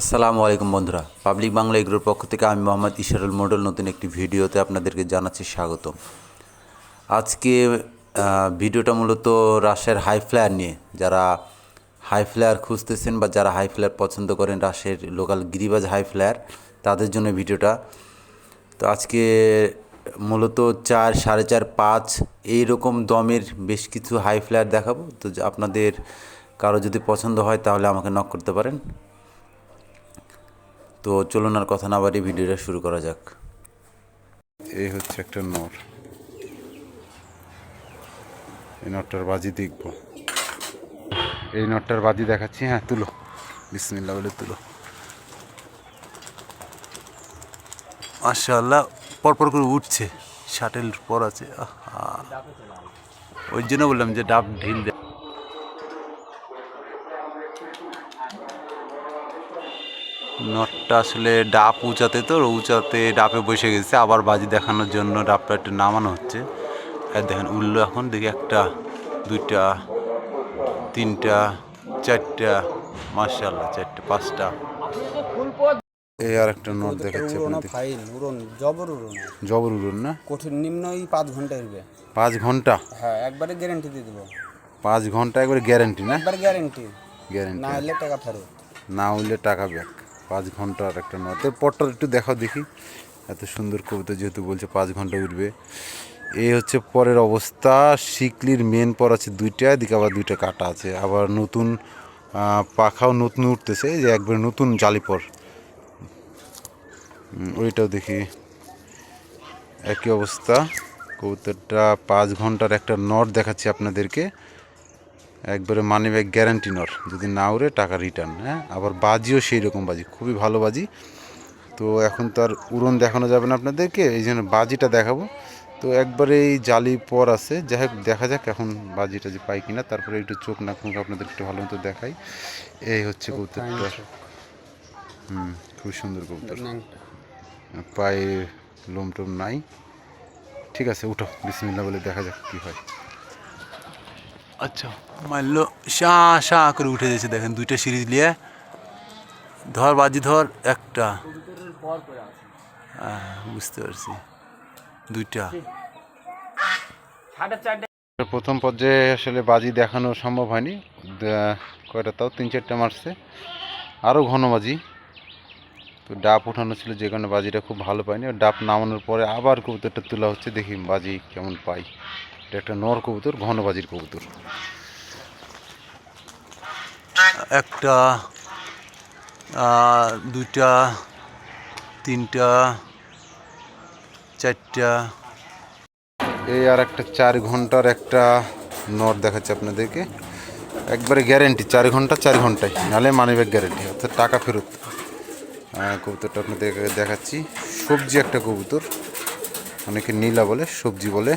আসসালামু আলাইকুম বন্ধুরা। পাবলিক বাংলা এগ্রোর পক্ষ থেকে আমি মোহাম্মদ ইশারুল মডেল নতুন একটি ভিডিওতে আপনাদেরকে জানাচ্ছি স্বাগত আজকে ভিডিওটা মূলত রাশের হাই ফ্লায়ার নিয়ে। যারা হাই ফ্লায়ার খুঁজতেছেন বা যারা হাই ফ্লায়ার পছন্দ করেন রাশের লোকাল গিরিবাজ হাই ফ্লায়ার, তাদের জন্য ভিডিওটা। তো আজকে মূলত চার, সাড়ে চার, পাঁচ এইরকম দমের বেশ কিছু হাই ফ্লায়ার দেখাবো। তো আপনাদের কারও যদি পছন্দ হয় তাহলে আমাকে নক করতে পারেন। তো চলুন আর কথা না বাড়িয়ে ভিডিওটা শুরু করা যাক। এই হচ্ছে একটা নর। এই নটটার বাজি দেখব। এই নটটার বাজি দেখাচ্ছি হ্যাঁ তুলো। বিসমিল্লা বলে তুলো। মাশাআল্লাহ, পরপর করে উঠছে, শাটেল পর আছে। ওই জন্য বললাম যে ডাব ঢিল নটটা আসলে ডাব উঁচাতে তো উঁচাতে ডাপে বসে গেছে। আবার বাজি দেখানোর জন্য ডাবটা একটু নামানো হচ্ছে। আর দেখেন উঠল এখন দেখি একটা দুইটা তিনটা চারটা মার্শাল্লাহ চারটে পাঁচটা। এই আর একটা নট দেখাচ্ছি ফাইল? উড়ন জবর উড়ন। জবর উড়ুন না? কঠিন নিম্ন এই পাঁচ ঘণ্টা পাঁচ ঘণ্টা? হ্যাঁ একবারে গ্যারেন্টি দিয়ে দেবো। পাঁচ ঘণ্টা একবারে গ্যারেন্টি না? একবার গ্যারেন্টি গ্যারেন্টি না হলে টাকা ফেরত। না টাকা ব্যাক। পাঁচ ঘণ্টার একটা নট তো পটটা একটু দেখাও দেখি। এত সুন্দর কবিতা যেহেতু বলছে, পাঁচ ঘণ্টা উঠবে। এই হচ্ছে পরের অবস্থা। শিকলির মেন পর আছে দুইটা, এদিকে আবার দুইটা কাটা আছে। আবার নতুন পাখাও নতুন উঠতেছে যে একবার নতুন জালিপর ওইটাও দেখি। একই অবস্থা। কবুতরটা পাঁচ ঘণ্টার একটা নট দেখাচ্ছি আপনাদেরকে। একবারে মানি ব্যাগ গ্যারান্টি নর। যদি না উড়ে টাকা রিটার্ন হ্যাঁ? আবার বাজিও সেই রকম বাজি খুবই ভালো বাজি। তো এখন তো আর উড়ন দেখানো যাবে না আপনাদেরকে এই জন্য বাজিটা দেখাবো। তো একবারে এই জালি পর আছে যাই হোক দেখা যাক এখন বাজিটা যে পাই কিনা। তারপরে একটু চোখ না মুখ আপনাদের একটু ভালো মতো দেখাই। এই হচ্ছে কবুতরটা। হুম খুব সুন্দর কবুতর। পায়ে লোম টোম নাই। ঠিক আছে উঠো বিসমিল্লা বলে দেখা যাক কি হয়। আচ্ছা। মারলো শা শা করে উঠে যাচ্ছে দেখেন দুইটা সিরিজ নিয়ে। ধর বাজি ধর একটা। হ্যাঁ, বুঝতে পারছি। দুইটা। প্রথম পর্যায়ে আসলে বাজি দেখানো সম্ভব হয়নি। কয়টা তাও তিন চারটা মারছে। আরও ঘন বাজি। তো ডাব উঠানো ছিল যে কারণে বাজিটা খুব ভালো পাইনি। ডাব নামানোর পরে আবার কবুতরটা তোলা হচ্ছে দেখি বাজি কেমন পাই। এটা একটা নর কবুতর ঘনবাজির কবুতর। একটা দুইটা তিনটা চারটা। এই আর একটা চার ঘণ্টার একটা নট দেখাচ্ছে আপনাদেরকে। একবারে গ্যারেন্টি চার ঘণ্টা চার ঘন্টায়। নাহলে মানিব্যাগ গ্যারেন্টি অর্থাৎ টাকা ফেরত। কবুতরটা আপনাদেরকে দেখাচ্ছি। সবজি একটা কবুতর অনেকে নীলা বলে সবজি বলে।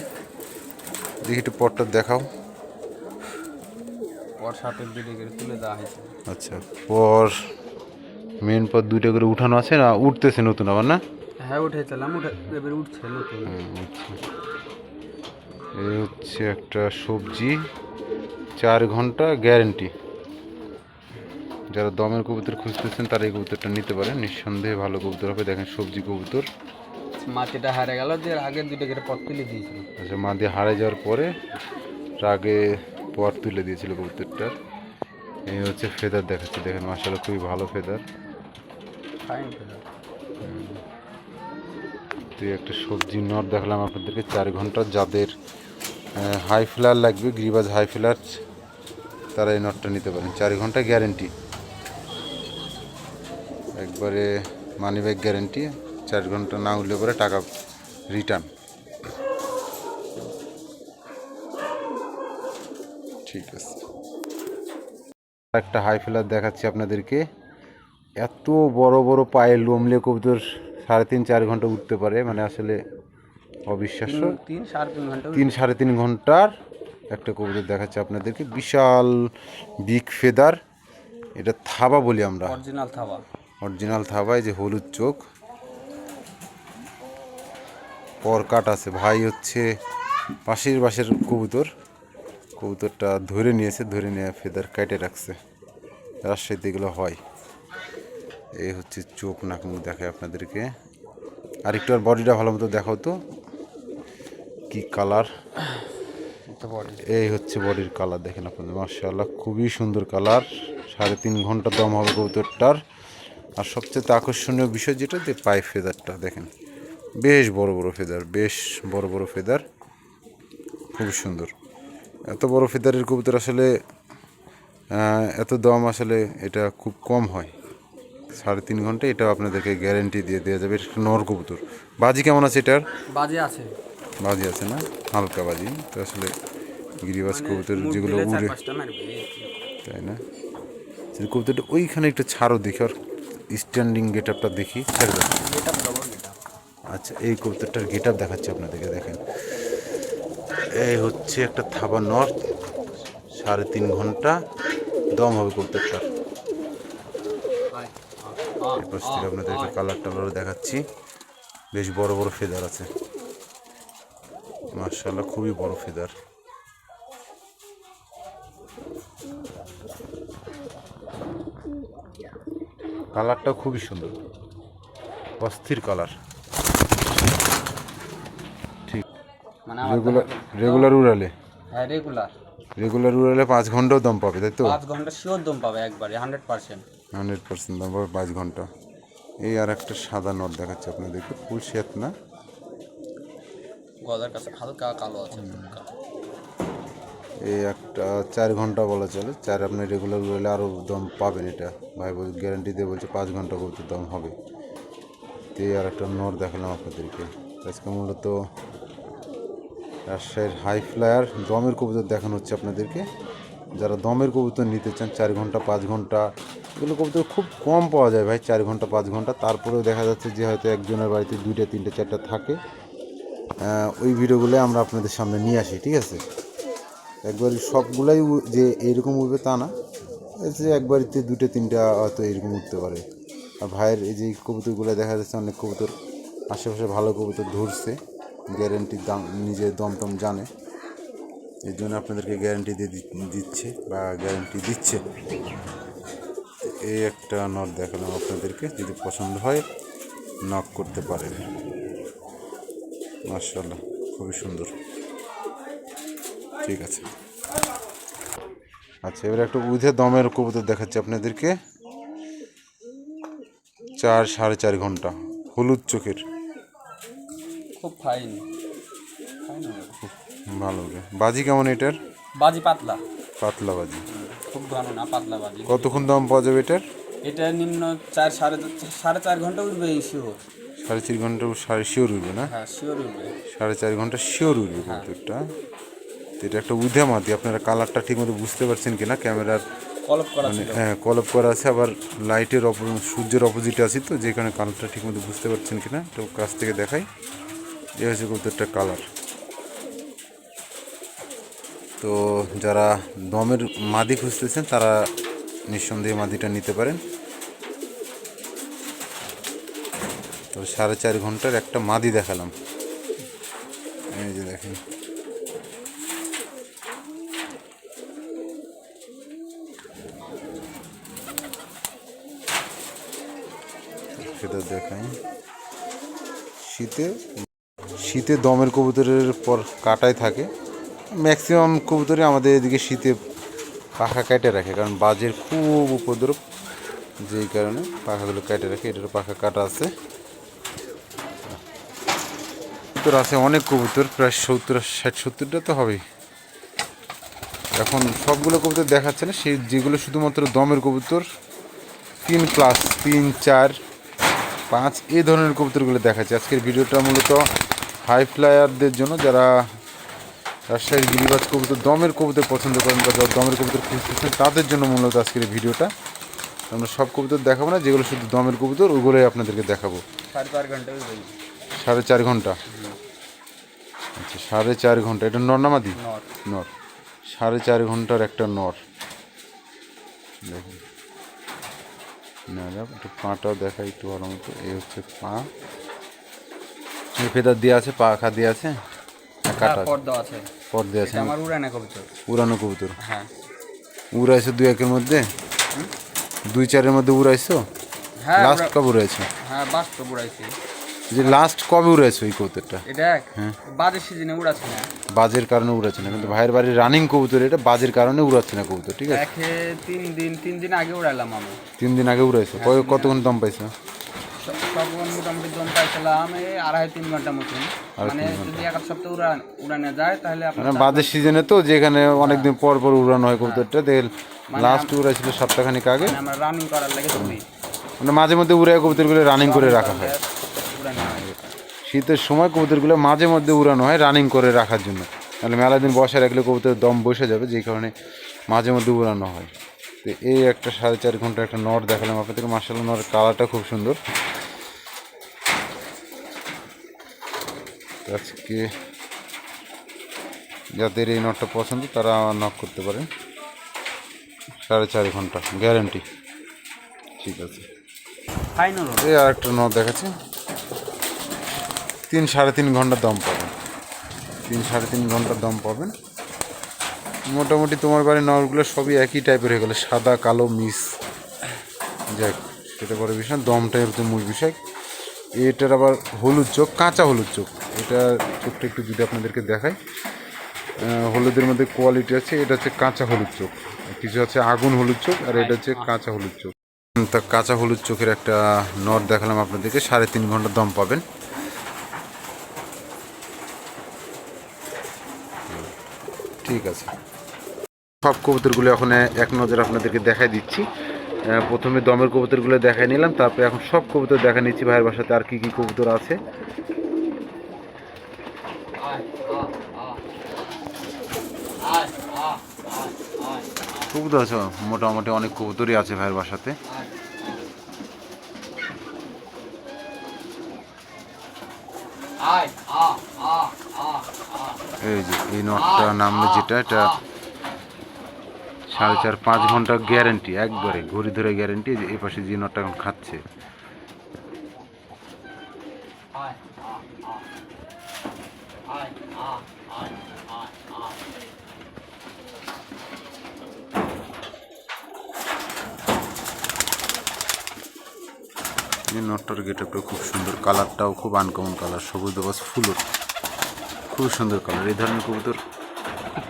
দেখি একটু পটটা দেখাও। পর করে তুলে দেওয়া হয়েছে। আচ্ছা পর মেন পর দুইটা করে উঠানো আছে না উঠতেছে নতুন আবার না? হ্যাঁ উঠেছিলাম উঠে এবার উঠছে নতুন। আচ্ছা। এই হচ্ছে একটা সবজি চার ঘণ্টা গ্যারেন্টি যারা দমের কবুতর খুঁজতেছেন তারা এই কবুতরটা নিতে পারেন। নিঃসন্দেহে ভালো কবুতর হবে। দেখেন সবজি কবুতর। মাটিটা হারে গেল যে আগে দুইটা করে পথ তুলে দিয়েছিল। আচ্ছা মা দিয়ে হারে যাওয়ার পরে আগে পথ তুলে দিয়েছিল কবুতরটার এই হচ্ছে ফেদার দেখাচ্ছি দেখেন মাসালা খুবই ভালো ফেদার ফাইন তো একটা সবজি নট দেখালাম আপনাদেরকে চার ঘণ্টা যাদের হাই ফ্লার লাগবে গ্রিবাজ হাই ফ্লার তারা এই নটটা নিতে পারেন। চার ঘণ্টা গ্যারেন্টি একবারে মানি ব্যাগ গ্যারেন্টি চার ঘণ্টা না উঠলে পরে টাকা রিটার্ন ঠিক আছে। একটা হাই ফ্লার দেখাচ্ছি আপনাদেরকে। এত বড় বড় পায়ে লোমলে কবুতর সাড়ে তিন চার ঘণ্টা উঠতে পারে মানে আসলে অবিশ্বাস্য। তিন সাড়ে তিন তিন সাড়ে তিন ঘণ্টার একটা কবুতর দেখাচ্ছে আপনাদেরকে। বিশাল বিগ ফেদার এটা থাবা বলি আমরা। অরিজিনাল থাবা। অরিজিনাল থাবায় যে হলুদ চোখ। পর কাট আছে। ভাই হচ্ছে পাশের বাসের কবুতর। কবুতরটা ধরে নিয়েছে ধরে নিয়ে ফেদার কেটে রাখছে। রাজশাহীতে এগুলো হয়। এই হচ্ছে চোখ নাক মুখ দেখায় আপনাদেরকে। আর একটু আর বডিটা ভালো মতো দেখাও তো। কি কালার? এই হচ্ছে বডির কালার দেখেন আপনাদের। মার্শাল্লাহ খুবই সুন্দর কালার। সাড়ে তিন ঘণ্টা দম হবে কবুতরটার। আর সবচেয়ে আকর্ষণীয় বিষয় যেটা যে পায়ে ফেদারটা দেখেন। বেশ বড় বড় ফেদার বেশ বড় বড় ফেদার। খুব সুন্দর। এত বড় ফেদারের কবুতর আসলে এত দম আসলে এটা খুব কম হয়। সাড়ে তিন ঘণ্টা এটা আপনাদেরকে গ্যারেন্টি দিয়ে দেওয়া যাবে। এটা একটা নর কবুতর। বাজি কেমন আছে এটার? বাজি আছে। বাজি আছে না? হালকা বাজি। তো আসলে গিরিবাজ মানে কবুতর যেগুলো উড়ে তাই না? কবুতরটা ওইখানে একটু ছাড়ো দেখি আর স্ট্যান্ডিং গেট আপটা দেখি। ছেড়ে দাও। আচ্ছা এই কবুতরটার গেট আপ দেখাচ্ছি আপনাদেরকে, দেখেন। এই হচ্ছে একটা থাবা নর্থ সাড়ে তিন ঘণ্টা দম হবে কবুতরটার। আপনাদেরকে কালার টালারও দেখাচ্ছি। বেশ বড় বড় ফেদার আছে। মার্শাল্লাহ খুবই বড় ফেদার কালারটা খুবই সুন্দর। অস্থির কালার ঠিক মানে আমার রেগুলার রেগুলার উড়ালে হ্যাঁ রেগুলার রেগুলার উড়ালে পাঁচ ঘন্টাও দম পাবে তাই তো? পাঁচ ঘণ্টা শিওর দম পাবে একবারে হান্ড্রেড পার্সেন্ট হান্ড্রেড পার্সেন্ট দম পাবে পাঁচ ঘণ্টা। এই আর একটা সাদা নট দেখাচ্ছে আপনাদেরকে ফুল শ্বেত না? গলার কাছে হালকা কালো আছে এই একটা চার ঘণ্টা বলা চলে চার আপনি রেগুলার উড়ালে আরও দম পাবেন এটা। ভাই বল গ্যারান্টি দিয়ে বলছে পাঁচ ঘণ্টা করতে দম হবে। এই আর একটা নট দেখালাম আপনাদেরকে। আজকে মূলত রাজশাহীর হাই ফ্লায়ার দমের কবুতর দেখানো হচ্ছে আপনাদেরকে। যারা দমের কবুতর নিতে চান, চার ঘণ্টা, পাঁচ ঘণ্টা, এগুলো কবুতর খুব কম পাওয়া যায় ভাই, চার ঘণ্টা, পাঁচ ঘণ্টা। তারপরেও দেখা যাচ্ছে যে হয়তো একজনের বাড়িতে দুইটা, তিনটা, চারটা থাকে। ওই ভিডিওগুলো আমরা আপনাদের সামনে নিয়ে আসি, ঠিক আছে? একবার সবগুলাই যে এরকম উঠবে তা না যে একবারিতে দুটো তিনটা হয়তো এরকম উঠতে পারে। আর ভাইয়ের এই যে কবুতরগুলো দেখা যাচ্ছে, অনেক কবুতর, আশেপাশে ভালো কবুতর ধরছে। গ্যারেন্টির দাম নিজে দম টম জানে। এর জন্য আপনাদেরকে গ্যারেন্টি দিয়ে দিচ্ছে বা গ্যারেন্টি দিচ্ছে। এই একটা নট দেখালাম আপনাদেরকে, যদি পছন্দ হয় নক করতে পারেন। মার্শাল্লাহ খুবই সুন্দর। ঠিক আছে। আচ্ছা এবার একটা উধে দমের কবুতর দেখাচ্ছি আপনাদেরকে। চার সাড়ে চার ঘণ্টা, হলুদ চোখের। খুব ফাইন। ভালো হবে বাজি কেমন এটার? বাজি পাতলা। পাতলা বাজি। খুব ঘন না পাতলা বাজি। কতক্ষণ দাম পাওয়া যাবে এটার? এটা নিম্ন চার সাড়ে সাড়ে চার ঘণ্টা উঠবে এই শিওর সাড়ে চার ঘণ্টা সাড়ে শিওর উঠবে না? হ্যাঁ শিওর উঠবে। সাড়ে চার ঘণ্টা শিওর উঠবে কবুতরটা তো এটা একটা উধে মাতি আপনারা কালারটা ঠিকমতো বুঝতে পারছেন কিনা? ক্যামেরার কলপ করা মানে ছিল। হ্যাঁ কলপ করা আছে আবার লাইটের অপ সূর্যের অপোজিটে আছি তো যে কারণে কালারটা ঠিকমতো বুঝতে পারছেন কিনা তো কাছ থেকে দেখাই। এ হচ্ছে কবুতরটা কালার। তো যারা দমের মাদি খুঁজতেছেন, তারা নিঃসন্দেহে মাদিটা নিতে পারেন। তো সাড়ে চার ঘণ্টার একটা মাদি দেখালাম। এই যে দেখেন। সেটা দেখাই। শীতে শীতে দমের কবুতরের পর কাটাই থাকে। ম্যাক্সিমাম কবুতরে আমাদের এদিকে শীতে পাখা কেটে রাখে, কারণ বাজের খুব উপদ্রব যেই কারণে পাখাগুলো কেটে রাখে, এটার পাখা কাটা আছে। কবুতর আছে অনেক কবুতর, প্রায় সত্তর, ষাট, সত্তরটা তো হবেই। এখন সবগুলো কবুতর দেখাচ্ছে না, সেই যেগুলো শুধুমাত্র দমের কবুতর, তিন প্লাস তিন, চার, পাঁচ, এই ধরনের কবুতরগুলো দেখাচ্ছে। আজকের ভিডিওটা মূলত হাই ফ্লায়ারদের জন্য যারা রাজশাহীর গিরিবাজ কবুতর দমের কবুতর পছন্দ করেন বা যারা দমের কবুতর খুঁজতেছেন তাদের জন্য মূলত আজকের এই ভিডিওটা। আমরা সব কবুতর দেখাবো না যেগুলো শুধু দমের কবুতর ওগুলোই আপনাদেরকে দেখাবো। সাড়ে চার ঘণ্টা আচ্ছা সাড়ে চার ঘণ্টা। এটা নর না মাদি? নর। সাড়ে চার ঘণ্টার একটা নর। দেখুন। একটু পাটাও দেখাই একটু ভালো মতো এই হচ্ছে পা। ফেদার দিয়ে আছে পাখা দিয়ে আছে কাটা পর্দা আছে। পর দিয়ে আছে আমার। উড়ানে কবুতর। উড়ানো কবুতর। হ্যাঁ। উড়াইছো দুই একের মধ্যে? দুই চারের মধ্যে উড়াইছো? হ্যাঁ, লাস্ট কবে উড়েছে হ্যাঁ উড়াইছি। যে লাস্ট কবে উড়েছে ওই কবুতরটা? এটা এক? বাজের সিজনে উড়াচ্ছি না। বাজের কারণে উড়াচ্ছে না কিন্তু ভাইয়ের বাড়ির রানিং কবুতর এটা বাজের কারণে উড়াচ্ছে না কবুতর ঠিক আছে? তিন দিন তিন দিন আগে উড়াইলাম আমি। তিন দিন আগে উড়াইছে। কয় কতক্ষণ দম পাইছে? তখন মোটামুটি দম পাইছিলাম এই আড়াই তিন ঘণ্টা মতন। মানে যদি এক সপ্তাহ উড়া উড়ানো যায় তাহলে আপনার মানে সিজনে তো যেখানে অনেকদিন পর পর উড়ানো হয় কবুতরটা দেখ লাস্ট উড়াইছিল সপ্তাহখানিক আগে। মানে আমরা রানিং করার লাগে মানে মাঝে মধ্যে উড়ে কবুতরগুলো রানিং করে রাখা হয়। শীতের সময় কবুতরগুলো মাঝে মধ্যে উড়ানো হয় রানিং করে রাখার জন্য। তাহলে মেলা দিন বসে রাখলে কবুতরের দম বসে যাবে যেই কারণে মাঝে মধ্যে উড়ানো হয়। তো এই একটা সাড়ে চার ঘণ্টা একটা নট দেখালাম আপনাদেরকে। মার্শাল নটের কালারটা খুব সুন্দর। আজকে যাদের এই নটটা পছন্দ তারা নক করতে পারেন। সাড়ে চার ঘণ্টা গ্যারেন্টি ঠিক আছে। এই আর একটা নট দেখাচ্ছি। তিন সাড়ে তিন ঘণ্টার দম পাবেন। তিন সাড়ে তিন ঘণ্টার দম পাবেন। মোটামুটি তোমার বাড়ির নলগুলো সবই একই টাইপের হয়ে গেলো, সাদা, কালো মিস যাক সেটা বড় বিষয় দমটাই হচ্ছে মূল বিষয়। এটার আবার হলুদ চোখ, কাঁচা হলুদ চোখ। এটা চোখটা একটু যদি আপনাদেরকে দেখাই হলুদের মধ্যে কোয়ালিটি আছে, এটা হচ্ছে কাঁচা হলুদ চোখ। কিছু আছে আগুন হলুদ চোখ, আর এটা হচ্ছে কাঁচা হলুদ চোখ। তা কাঁচা হলুদ চোখের একটা নট দেখালাম আপনাদেরকে, সাড়ে তিন ঘণ্টা দম পাবেন। ঠিক আছে। সব কবুতরগুলো এখন এক নজর আপনাদেরকে দেখাই দিচ্ছি। প্রথমে দমের কবুতরগুলো দেখাই নিলাম, তারপরে এখন সব কবুতর দেখা নিচ্ছি ভাইয়ের বাসাতে আর কি কি কবুতর আছে। কবুতর আছে, মোটামুটি অনেক কবুতরই আছে ভাইয়ের বাসাতে। এই যে, এই নটটা নামলো যেটা, এটা সাড়ে চার, পাঁচ ঘণ্টা গ্যারেন্টি একবারে ঘড়ি ধরে গ্যারেন্টি যে এই পাশে যে নটটা এখন খাচ্ছে। নটটার গেটআপটা খুব সুন্দর কালারটাও খুব আনকমন কালার সবুজ দেবাস ফুলও। খুব সুন্দর কালার এই ধরনের কবুতর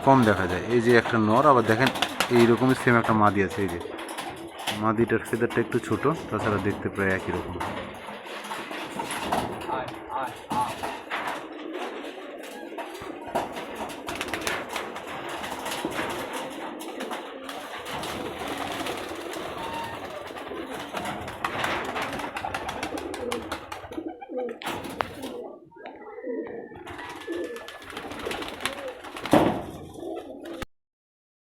কম দেখা যায়। এই যে একটা নর, আবার দেখেন এইরকমই সেম একটা মাদি আছে, এই যে। মাদিটার ফেদারটা একটু ছোট, তাছাড়া দেখতে প্রায় একই রকম।